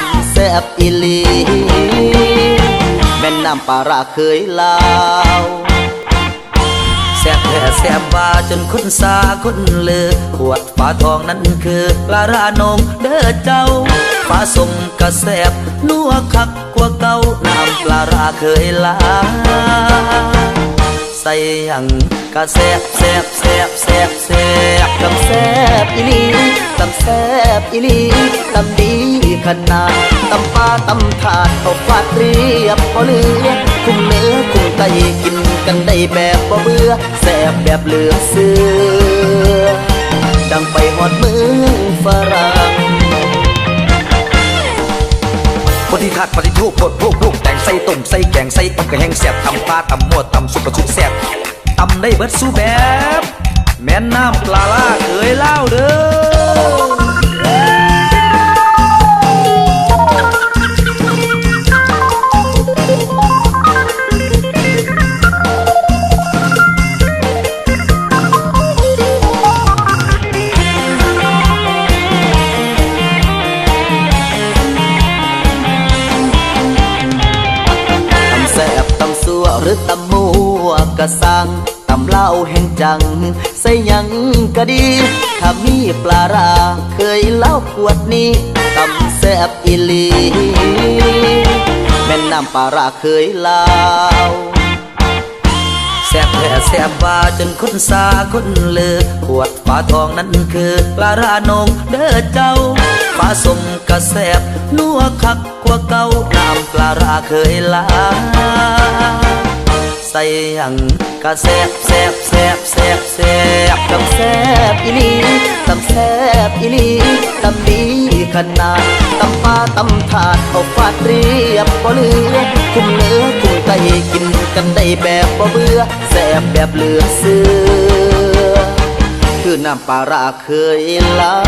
ำแซบอีลีแม่น้ำปลาร้าเคยลาวแซบแท้แซบว่าจนคนสาคนเลือขวดฝาทองนั้นคือปลาร้านงเด้อเจ้าฝาสมกระแซบนัวคักกว่าเก่าน้ำปลาร้าเคยลาใส่ยังกะแซบแซบแซบแซบแซบตำแซบอีลีตำแซบอีลีตำดี ขนาดตำปลาตำถาดเอาฟาดเรียบพอเลือคุ้มเนื้อคุ้มไตกินกันได้แบบบ่เบื่อแซบแบบเหลือเสือดังไปหอดมือฝรั่งปฏิทัดปฏิทูปปดพวกลูกแต่งใส่ตุ่มใส่แกงใส่ตับกระแหงแสบตำปลาตำหมวดตำสุกกระชุกแสบตำได้เบิดสู้แบบ แม่นน้ำปลาล่าเคยเล่าเด้อ หรือตำมัวกะสังตำเหล้าแห่งจัง ใส่ยังก็ดี ถ้ามีปลาราเคยเล่าขวดนี้ตำแซบอีลีแม่น้ำปลาราเคยเล่าแซบแท้แซบว่าจนคนสาคนเลือขวดฝาทองนั้นคือปลาร้านงเด้อเจ้าฝาสมกระแซบนัวคักกว่าเก่าน้ำปลาราเคยลา ใส่หยังกะแซบแซบแซบแซบแซบตำแซบอีลีตำแซบอีลีตำดีขนาดตำปลาตำถาดเอาฟาดเรียบบ่เหลือคุ้มเนื้อคุ้มไตกินกันได้แบบบ่เบื่อแซบแบบเหลือเสือคือน้ำปลาราเคยเล่า